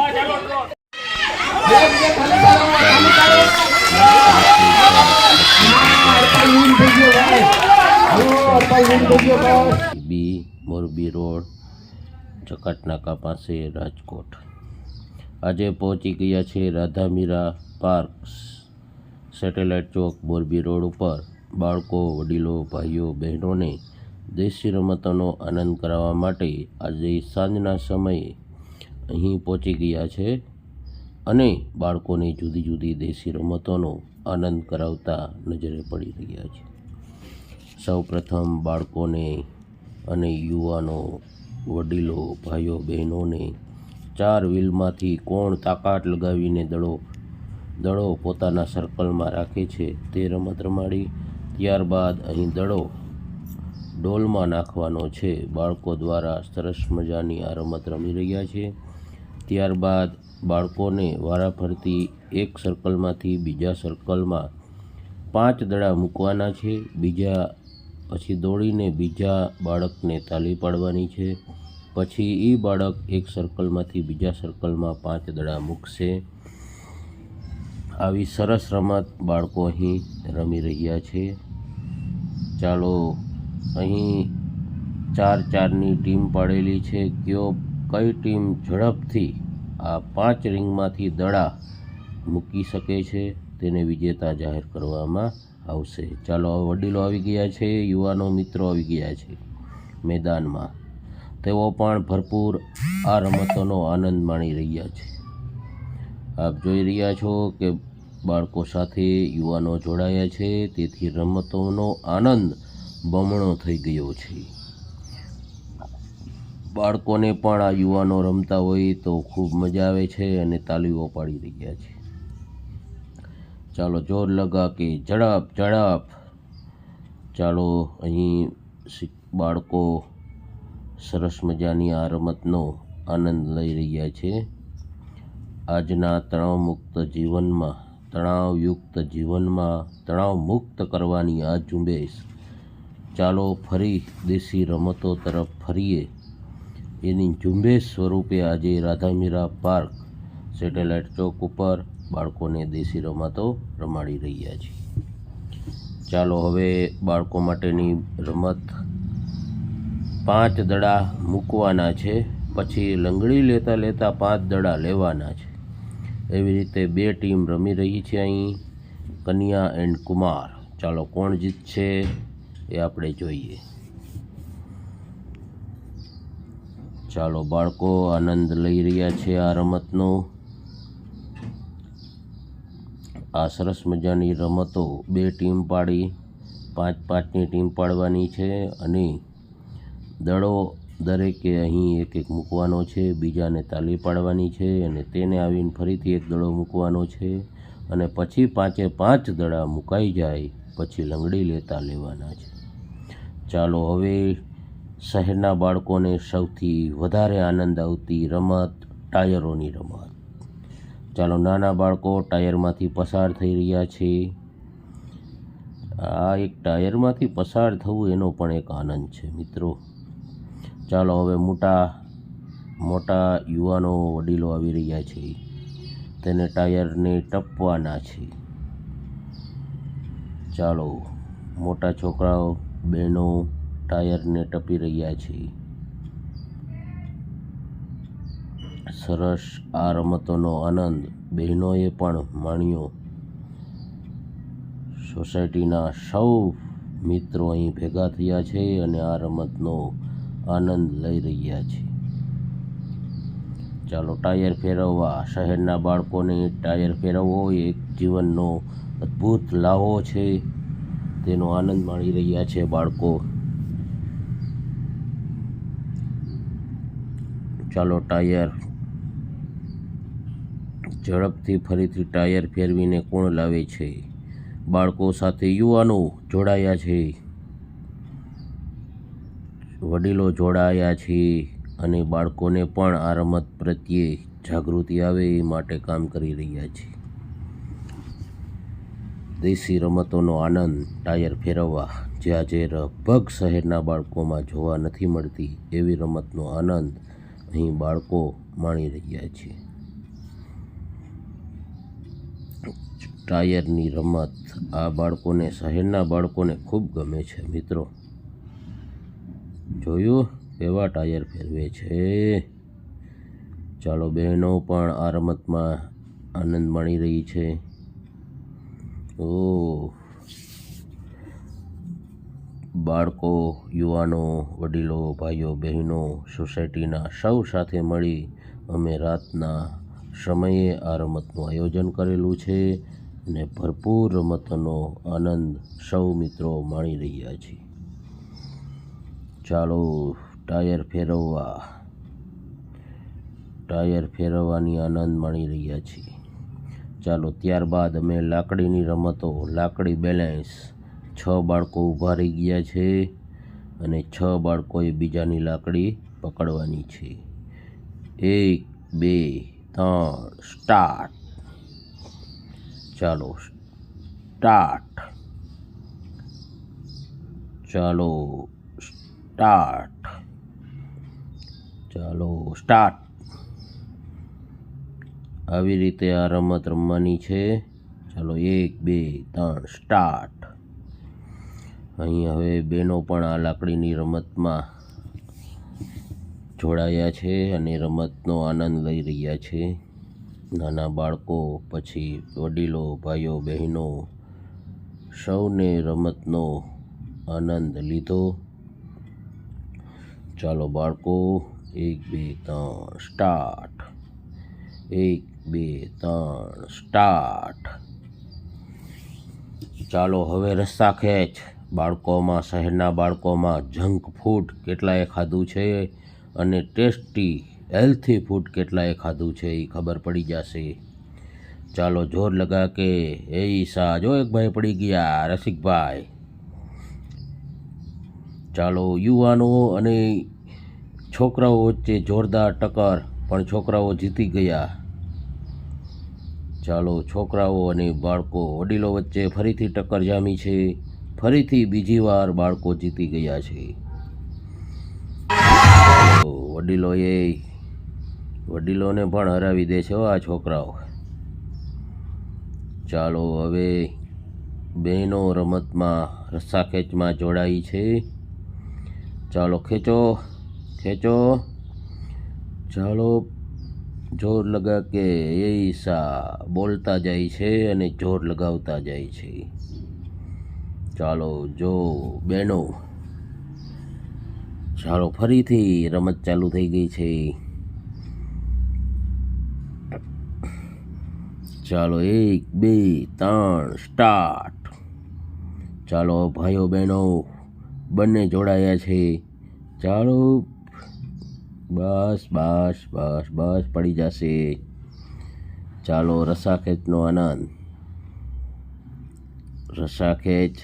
હાલે કરો, કરો. ભાઈ. હલો, અડતાઈ ઊંઘ થઈ ગયો ભાઈ. બી મોરબી રોડ ચકાટનાકા પાસે રાજકોટ. આજે પહોંચી ગયા છે Radhamira park satellite chowk, Morbi road ઉપર. બાળકો, વડીલો, ભાઈઓ, બહેનોને દેશી રમતોનો આનંદ કરાવવા માટે આજે સાંજના સમયે અહીં પહોંચી ગયા છે અને બાળકોને જુદી જુદી દેશી રમતોનો આનંદ કરાવતા નજરે પડી રહ્યા છે. સૌ પ્રથમ બાળકોને અને યુવાનો વડીલો, ભાઈઓ, બહેનોને ચાર વ્હીલમાંથી કોણ તાકાત લગાવીને દડો દડો પોતાના સર્કલમાં રાખે છે તે રમત રમાડી, ત્યારબાદ અહીં દડો ડોલમાં નાખવાનો છે. બાળકો દ્વારા સરસ મજાની આ રમત રમી રહ્યા છે. ત્યારબાદ બાળકોને વારાફરતી એક સર્કલમાંથી બીજા સર્કલમાં પાંચ દડા મૂકવાના છે. બીજા પછી દોડીને બીજા બાળકને તાલી પાડવાની છે. પછી એ બાળક એક સર્કલમાંથી બીજા સર્કલમાં પાંચ દડા મૂકશે. આવી સરસ રમત બાળકો અહીં રમી રહ્યા છે. ચાલો, અહીં ચાર ચારની ટીમ પાડેલી છે. કયો, કઈ ટીમ ઝડપથી આ પાંચ રિંગમાંથી દડા મૂકી શકે છે, તેને વિજેતા જાહેર કરવામાં આવશે. ચાલો વડીલો આવી ગયા છે, યુવાનો મિત્રો આવી ગયા છે મેદાનમાં. તેઓ પણ ભરપૂર આ રમતોનો આનંદ માણી રહ્યા છે. આપ જોઈ રહ્યા છો કે બાળકો સાથે યુવાનો જોડાયા છે, તેથી રમતોનો આનંદ બમણો થઈ ગયો છે. બાળકોને પણ આ યુવાનો રમતા હોય તો ખૂબ મજા આવે છે અને તાલીઓ પાડી રહ્યા છે. ચાલો જોર લગા કે ઝડપ ઝડપ. ચાલો અહીં બાળકો સરસ મજાની આ રમતનો આનંદ લઈ રહ્યા છે. આજના તણાવમુક્ત જીવનમાં, તણાવયુક્ત જીવનમાં તણાવ મુક્ત કરવાની આ ઝુંબેશ. ચાલો ફરી દેશી રમતો તરફ ફરીએ. એની ઝુંબેશ સ્વરૂપે આજે રાધામીરા પાર્ક સેટેલાઇટ ચોક ઉપર બાળકોને દેશી રમતો રમાડી રહ્યા છે. ચાલો હવે બાળકો માટેની રમત. પાંચ દડા મૂકવાના છે, પછી લંગડી લેતા લેતા પાંચ દડા લેવાના છે. એવી રીતે બે ટીમ રમી રહી છે અહીં, કન્યા એન્ડ કુમાર. ચાલો કોણ જીતશે એ આપણે જોઈએ. ચાલો બાળકો આનંદ લઈ રહ્યા છે આ રમતનો. આ સરસ મજાની રમતો બે ટીમ પાડી, પાંચ પાંચની ટીમ પાડવાની છે અને દડો દરેકે અહીં એક એક મૂકવાનો છે, બીજાને તાલી પાડવાની છે અને તેને આવીને ફરીથી એક દડો મૂકવાનો છે અને પછી પાંચે પાંચ દડા મુકાઈ જાય, પછી લંગડી લેતા લેવાના છે. ચાલો હવે શહેરના બાળકોને સૌથી વધારે આનંદ આવતી રમત ટાયરોની રમત. ચાલો નાના બાળકો ટાયરમાંથી પસાર થઈ રહ્યા છે. આ એક ટાયરમાંથી પસાર થવું એનો પણ એક આનંદ છે, મિત્રો. ચાલો હવે મોટા મોટા યુવાનો, વડીલો આવી રહ્યા છે. તેને ટાયરને ટપવાના છે. ચાલો, મોટા છોકરાઓ, બહેનો ટાયરને ટપી રહ્યા છે. સરસ આ રમતોનો આનંદ બહેનોએ પણ માણ્યો. સોસાયટીના સૌ મિત્રો અહીં ભેગા થયા છે અને આ રમતનો આનંદ લઈ રહ્યા છે. ચાલો ટાયર ફેરવવા, શહેરના બાળકોને ટાયર ફેરવવો એક જીવનનો અદ્ભુત લાહો છે. તેનો આનંદ માણી રહ્યા છે બાળકો. ચાલો ટાયર ઝડપથી ફરીથી ટાયર ફેરવીને કોણ લાવે છે? બાળકો સાથે યુવાનો જોડાયા છે. વડીલો જોડાયા છે અને બાળકોને પણ આ રમત પ્રત્યે જાગૃતિ આવે એ માટે કામ કરી રહ્યા છે. દેશી રમતોનો આનંદ ટાયર ફેરવવા જે આજે લગભગ શહેરના બાળકોમાં જોવા નથી મળતી એવી રમતનો આનંદ અહીં બાળકો માણી રહ્યા છે. ટાયરની રમત આ બાળકોને, શહેરના બાળકોને ખૂબ ગમે છે મિત્રો. જોયું? કેવા ટાયર ફેરવે છે. ચાલો બહેનો પણ આ રમતમાં આનંદ માણી રહી છે. ઓ બાળકો, યુવાનો, વડીલો, ભાઈઓ, બહેનો, સોસાયટીના સૌ સાથે મળી અમે રાતના સમયે આ રમતનું આયોજન કરેલું છે. અને ભરપૂર રમતનો આનંદ સૌ મિત્રો માણી રહ્યા છે. ચાલો, ટાયર ફેરવવા. ટાયર ફેરવવાની આનંદ માણી રહ્યા છીએ ચાલો, ત્યારબાદ અમે લાકડીની રમતો, લાકડી બેલેન્સ. છ બાળકો ઊભા રહી ગયા છે અને છ બાળકોએ બીજાની લાકડી પકડવાની છે. એક, બે, ત્રણ, સ્ટાર્ટ. ચાલો સ્ટાર્ટ ચાલો સ્ટાર્ટ ચાલો સ્ટાર્ટ આવી રીતે આ રમત રમવાની છે. ચાલો, એક, બે, ત્રણ સ્ટાર્ટ અહીં હવે બહેનો પણ આ લાકડીની રમતમાં જોડાયા છે અને રમતનો આનંદ લઈ રહ્યા છે. નાના બાળકો, પછી વડીલો, ભાઈઓ, બહેનો સૌને રમતનો આનંદ લીધો. ચાલો બાળકો, એક, બે, ત્રણ, સ્ટાર્ટ. એક, બે, ત્રણ, સ્ટાર્ટ. ચાલો હવે રસ્તા ખેંચ. બાળકોમાં, શહેરના બાળકોમાં જંક ફૂડ કેટલાએ ખાધું છે? અને ટેસ્ટી હેલ્થી ફૂડ કેટલાએ ખાધું છે એ ખબર પડી જશે. ચાલો જોર લગા કે એ ઈશા જો એક ભાઈ પડી ગયા, રસિકભાઈ. ચાલો યુવાનો અને છોકરાઓ વચ્ચે જોરદાર ટક્કર, પણ છોકરાઓ જીતી ગયા. ચાલો છોકરાઓ અને બાળકો વડીલો વચ્ચે ફરીથી ટક્કર જામી છે. ફરીથી બીજી વાર બાળકો જીતી ગયા છે. વડીલોએ વડીલોને પણ હરાવી દે છે આ છોકરાઓ. ચાલો હવે બહેનો રમતમાં રસ્સા ખેંચમાં જોડાઈ છે. ચાલો ખેંચો ખેંચો. ચાલો જોર લગા કે એ સા બોલતા જાય છે અને જોર લગાવતા જાય છે. ચાલો જો બહેનો ચાલો ફરીથી રમત ચાલુ થઈ ગઈ છે. ચાલો એક, બે, ત્રણ, સ્ટાર્ટ. ચાલો ભાઈઓ બહેનો, બંને જોડાયા છે. ચાલો. બસ બસ બસ બસ, પડી જશે. ચાલો રસાખેચનો આનંદ. રસાખેચ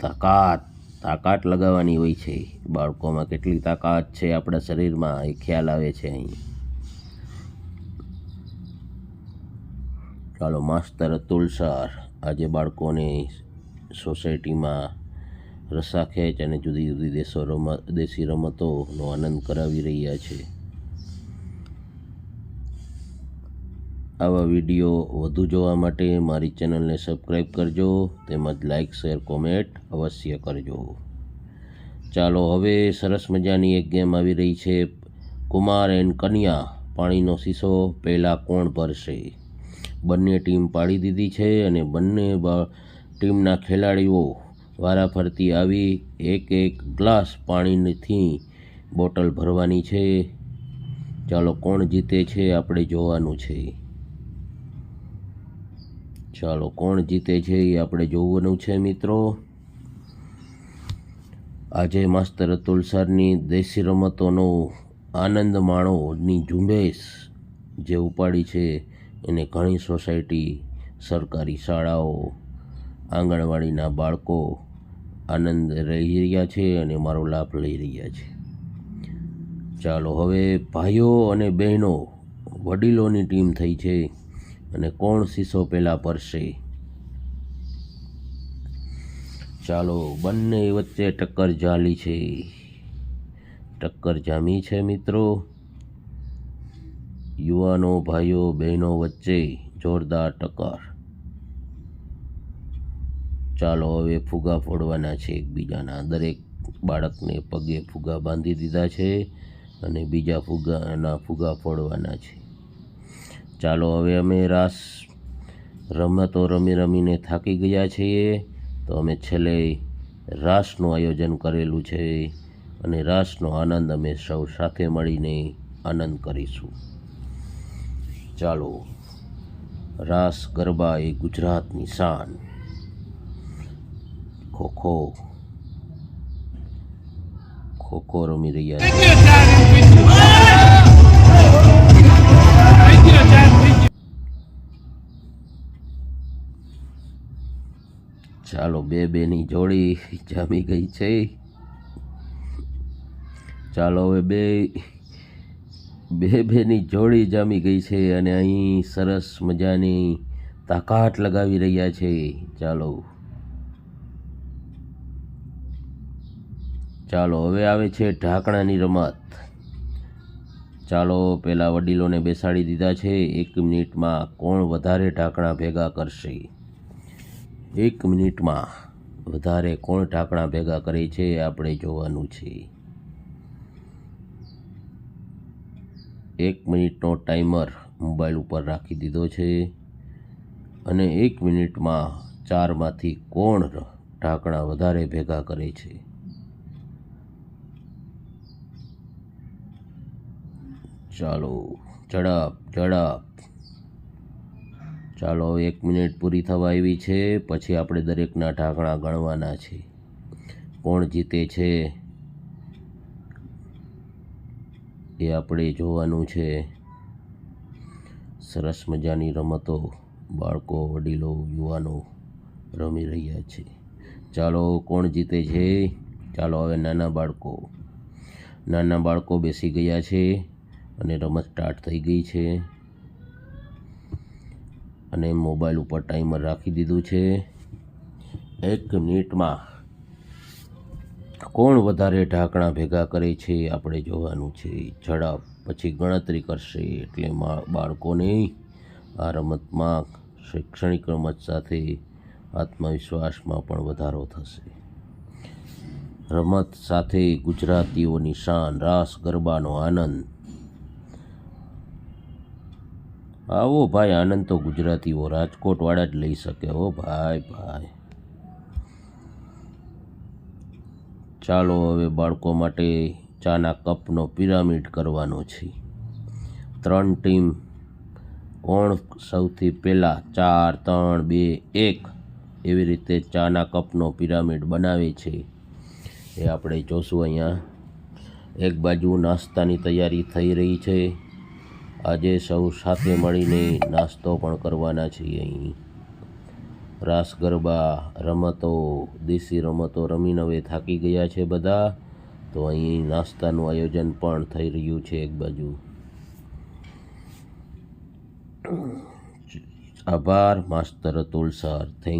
તાકાત તાકાત લગાવવાની હોય છે. બાળકોમાં કેટલી તાકાત છે આપણા શરીરમાં, એ ખ્યાલ આવે છે અહીં. ચાલો માસ્તર અતુલ સર આજે બાળકોને સોસાયટીમાં રસ્સાખેચ અને જુદી જુદી દેશો રમત, દેશી રમતોનો આનંદ કરાવી રહ્યા છે. આવા વીડિયો વધુ જોવા માટે મારી ચેનલને સબસ્ક્રાઈબ કરજો, તેમજ લાઇક, શેર, કોમેન્ટ અવશ્ય કરજો. ચાલો હવે સરસ મજાની એક ગેમ આવી રહી છે. કુમાર એન્ડ કન્યા, પાણીનો શીશો, પહેલાં કોણ ભરશે? બંને ટીમ પાડી દીધી છે અને બંને ટીમના ખેલાડીઓ વારાફરતી આવી એક એક ગ્લાસ પાણીથી બોટલ ભરવાની છે. ચાલો કોણ જીતે છે આપણે જોવાનું છે. ચાલો કોણ જીતે છે એ આપણે જોવાનું છે મિત્રો. આજે માસ્તર અતુલ સરની દેશી રમતોનો આનંદ માણોની ઝુંબેશ જે ઉપાડી છે એને ઘણી સોસાયટી, સરકારી શાળાઓ, આંગણવાડીના બાળકો આનંદ રહી રહ્યા છે અને મારો લાભ લઈ રહ્યા છે. ચાલો હવે ભાઈઓ અને બહેનો, વડીલોની ટીમ થઈ છે અને કોણ શીશો પહેલાં પરશે ચાલો, બંને વચ્ચે ટક્કર જાલી છે. ટક્કર જામી છે મિત્રો. યુવાનો, ભાઈઓ, બહેનો વચ્ચે જોરદાર ટક્કર. ચાલો, હવે ફુગા ફોડવાના છે એકબીજાના. દરેક બાળકને પગે ફુગા બાંધી દીધા છે અને બીજા ફુગાના ફુગા ફોડવાના છે. ચાલો, હવે અમે રાસ રમતો રમી રમીને થાકી ગયા છીએ. તો અમે છેલ્લે રાસનું આયોજન કરેલું છે અને રાસનો આનંદ અમે સૌ સાથે મળીને આનંદ કરીશું. ચાલો, રાસ ગરબા એ ગુજરાતની શાન. ખોખો. ખોખો રમી રહ્યા છે. ચાલો, બે બેની જોડી જામી ગઈ છે. ચાલો, હવે બે બે બેની જોડી જામી ગઈ છે અને અહીં સરસ મજાની તાકાત લગાવી રહ્યા છે. ચાલો. ચાલો, હવે આવે છે ઢાંકણાની રમત. ચાલો, પેલા વડીલોને બેસાડી દીધા છે. એક મિનિટમાં કોણ વધારે ઢાંકણા ભેગા કરશે? એક મિનિટમાં વધારે કોણ ઢાંકણા ભેગા કરે છે? આપણે જોવાનું છે. એક મિનિટનો ટાઈમર મોબાઈલ ઉપર રાખી દીધો છે અને એક મિનિટમાં ચારમાંથી કોણ ઢાંકણા વધારે ભેગા કરે છે? ચાલો ઝડપ ઝડપ ચાલો, એક મિનિટ પૂરી થવા આવી છે, પછી આપણે દરેકના ઢાંકણા ગણવાના છે. કોણ જીતે છે? એ આપણે જોવાનું છે. સરસ મજાની રમતો, બાળકો, વડીલો, યુવાનો રમી રહ્યા છે. ચાલો કોણ જીતે છે? ચાલો હવે નાના બાળકો. નાના બાળકો બેસી ગયા છે અને રમત સ્ટાર્ટ થઈ ગઈ છે. અને મોબાઈલ ઉપર ટાઈમર રાખી દીધું છે. એક મિનિટમાં કોણ વધારે ઢાંકણા ભેગા કરે છે? આપણે જોવાનું છે. ઝડપ પછી ગણતરી કરશે એટલે બાળકોને આ રમતમાં શૈક્ષણિક રમત સાથે આત્મવિશ્વાસમાં પણ વધારો થશે. રમત સાથે ગુજરાતીઓની શાન રાસ, ગરબાનો આનંદ. આવો ભાઈ, આનંદ તો ગુજરાતીઓ રાજકોટવાળા જ લઈ શકે. હો ભાઈ ભાઈ. ચાલો હવે બાળકો માટે ચાના કપનો પિરામિડ કરવાનો છે. ત્રણ ટીમ, કોણ સૌથી પહેલાં ચાર, ત્રણ, બે, એક એવી રીતે ચાના કપનો પિરામિડ બનાવે છે એ આપણે જોશું અહીંયા. એક બાજુ નાસ્તાની તૈયારી થઈ રહી છે. આજે સૌ સાથે મળીને નાસ્તો પણ કરવાના છીએ અહીં. રાસ, ગરબા, રમતો, દેશી રમતો રમીને હવે થાકી ગયા છે બધા. તો અહીં નાસ્તાનું આયોજન પણ થઈ રહ્યું છે એક બાજુ. આભાર, માસ્તર સર થેન્ક